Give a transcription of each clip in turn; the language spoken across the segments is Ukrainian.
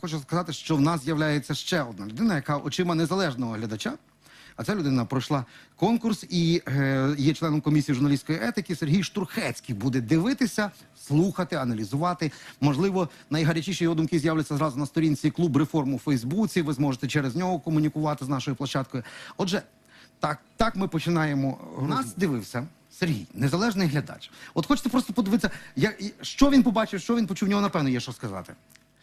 Хочу сказати, що в нас з'являється ще одна людина, яка очима незалежного глядача. А ця людина пройшла конкурс і е, є членом комісії журналістської етики. Сергій Штурхецький буде дивитися, слухати, аналізувати. Можливо, найгарячіші його думки з'являться зразу на сторінці клуб реформ у Фейсбуці. Ви зможете через нього комунікувати з нашою площадкою. Отже, так, так ми починаємо. Нас дивився Сергій, незалежний глядач. От хочете просто подивитися, як, що він побачив, що він почув. В нього напевно є що сказати.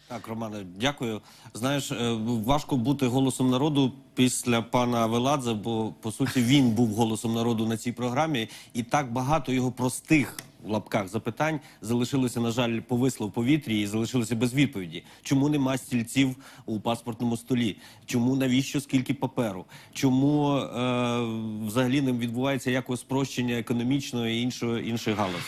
Так, Романе, дякую. Знаєш, е, важко бути голосом народу після пана Веладзе, бо по суті він був голосом народу на цій програмі, і так багато його простих в лапках запитань залишилося, на жаль, повисло в повітрі і залишилося без відповіді. Чому нема стільців у паспортному столі? Чому навіщо скільки паперу? Чому е, взагалі не відбувається якогось спрощення економічної і іншої іншої галузі?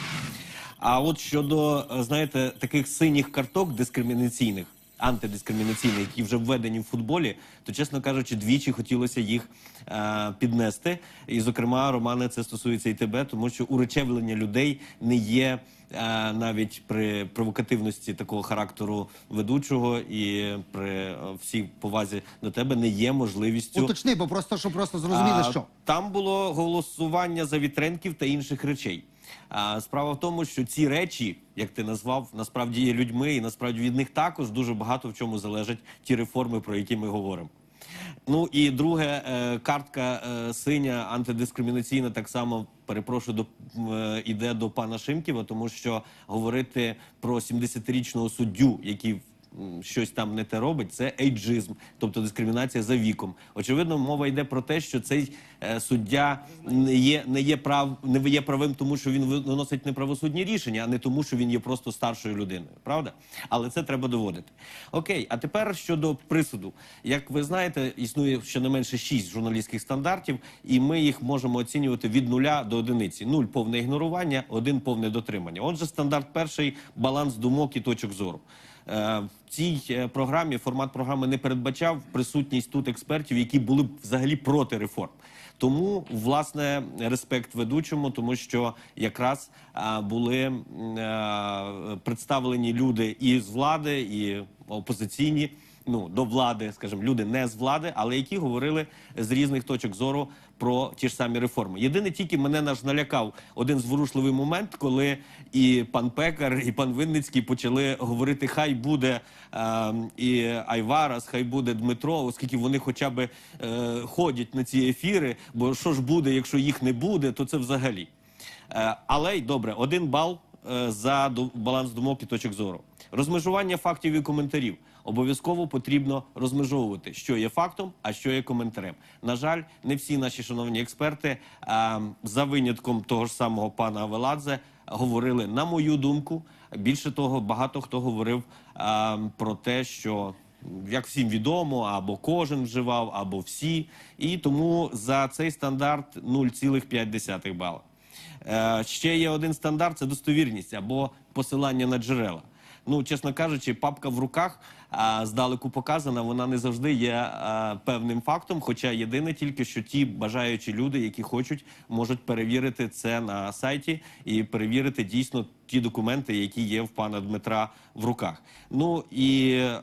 А от щодо, е, знаєте, таких синіх карток дискримінаційних, антидискримінаційних, які вже введені в футболі, то, чесно кажучи, двічі хотілося їх е, піднести. І, зокрема, Романе, це стосується і тебе, тому що уречевлення людей не є. е, Навіть при провокативності такого характеру ведучого і при е, всій повазі до тебе не є можливістю Уточни, бо просто щоб просто зрозуміли, що Там було голосування за вітренків та інших речей. Справа в тому, що ці речі, як ти назвав, насправді є людьми, і насправді від них також дуже багато в чому залежать ті реформи, про які ми говоримо. Ну і друге, е, картка е, синя антидискримінаційна так само перепрошую до е, іде до пана Шимківа, тому що говорити про 70-річного суддю, який щось там не те робить, це ейджизм, тобто дискримінація за віком. Очевидно, мова йде про те, що цей е, суддя не є, не є прав, не є правим, тому що він виносить неправосудні рішення, а не тому, що він є просто старшою людиною. Правда? Але це треба доводити. Окей, а тепер щодо присуду. Як ви знаєте, існує щонайменше шість журналістських стандартів, і ми їх можемо оцінювати від нуля до одиниці. Нуль повне ігнорування, один повне дотримання. Отже, стандарт перший баланс думок і точок зору. Е, цій е, програмі формат програми не передбачав присутність тут експертів, які були б взагалі проти реформ. Тому власне респект ведучому, тому що якраз були а, представлені люди і з влади, і опозиційні. Ну до влади, скажімо, люди не з влади, але які говорили з різних точок зору про ті ж самі реформи. Єдине тільки мене наш налякав один зворушливий момент, коли і пан Пекар, і пан Винницький почали говорити: хай буде е, і Айварас, хай буде Дмитро, оскільки вони хоча б е, ходять на ці ефіри. Бо що ж буде, якщо їх не буде, то це взагалі. Е, але й добре, один бал е, за баланс думок і точок зору. Розмежування фактів і коментарів. Обов'язково потрібно розмежовувати, що є фактом, а що є коментарем. На жаль, не всі наші шановні експерти, е, за винятком того ж самого пана Веладзе, говорили на мою думку. Більше того, багато хто говорив е, про те, що як всім відомо, або кожен вживав, або всі. І тому за цей стандарт 0,5 бала. Е, ще є один стандарт це достовірність або посилання на джерела. Ну, чесно кажучи, папка в руках а, здалеку показана, вона не завжди є а, певним фактом. Хоча єдине тільки, що ті бажаючі люди, які хочуть, можуть перевірити це на сайті і перевірити дійсно ті документи, які є в пана Дмитра в руках. Ну і е,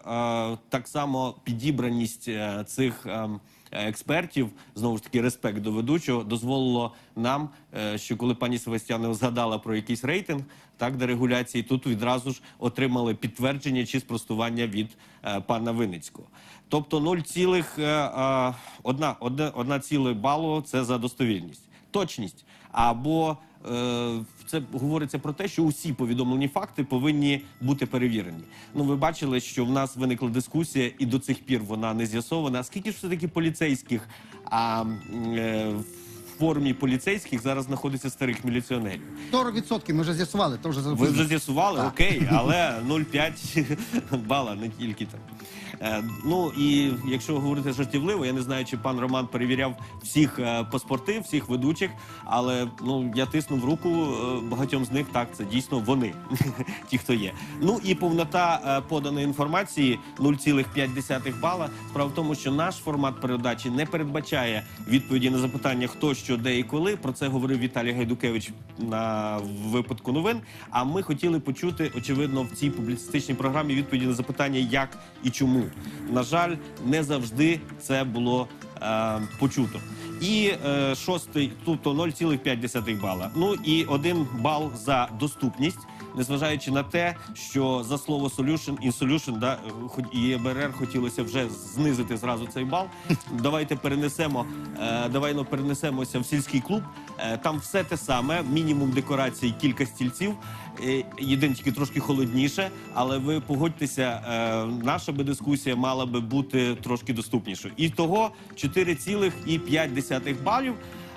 так само підібраність е, цих. ем, експертів, знову ж таки, респект до ведучого, дозволило нам, е, що коли пані Севастьянова згадала про якийсь рейтинг, так дерегуляції, тут відразу ж отримали підтвердження чи спростування від е, пана Винницького. Тобто 0,1 одна, одна ціле балу це за достовірність, точність або е, це говориться про те, що усі повідомлені факти повинні бути перевірені. Ну, ви бачили, що в нас виникла дискусія, і до цих пір вона не з'ясована. Скільки ж все таки поліцейських а, е, в формі поліцейських зараз знаходиться старих міліціонерів? 40% ми вже з'ясували, то вже Ви вже з'ясували, Так. окей, але 0,5 бала, не тільки там. Е, ну і якщо говорити жартівливо, я не знаю, чи пан Роман перевіряв всіх е, паспорти, всіх ведучих, але ну я тиснув руку е, багатьом з них. Так, це дійсно вони, ті, хто є. Ну і повнота поданої інформації 0,5 бала. Справа в тому, що наш формат передачі не передбачає відповіді на запитання, хто що де і коли. Про це говорив Віталій Гайдукевич на випадку новин. А ми хотіли почути, очевидно, в цій публіцистичній програмі відповіді на запитання, як і чому. На жаль, не завжди це було е, почуто. І е, шостий, тобто 0,5 бала. Ну і один бал за доступність. Незважаючи на те, що за слово solution і solution, да, і ЄБРР хотілося вже знизити зразу цей бал. Давайте перенесемо, е, давайте перенесемося в сільський клуб. Е, там все те саме, мінімум декорацій, кілька стільців. Е, єдине тільки трошки холодніше, але ви погодьтеся, е, наша би дискусія мала би бути трошки доступнішою. І того 4,5 балів.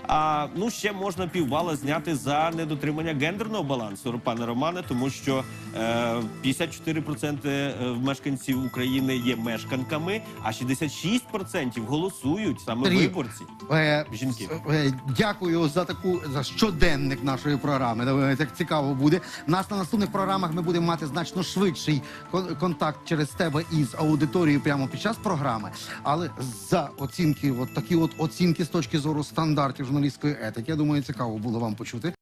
А ну ще можна півбала зняти за недотримання гендерного балансу, пане Романе, тому що е, 54% е, мешканців України є мешканками, а 66% голосують саме Сергій, виборці. Е, Жінки. е, Дякую за таку за щоденник нашої програми. Так цікаво буде. Нас на наступних програмах ми будемо мати значно швидший контакт через тебе із аудиторією прямо під час програми. Але за оцінки, от такі от оцінки з точки зору стандартів журналістської етики, я думаю, цікаво було вам почути.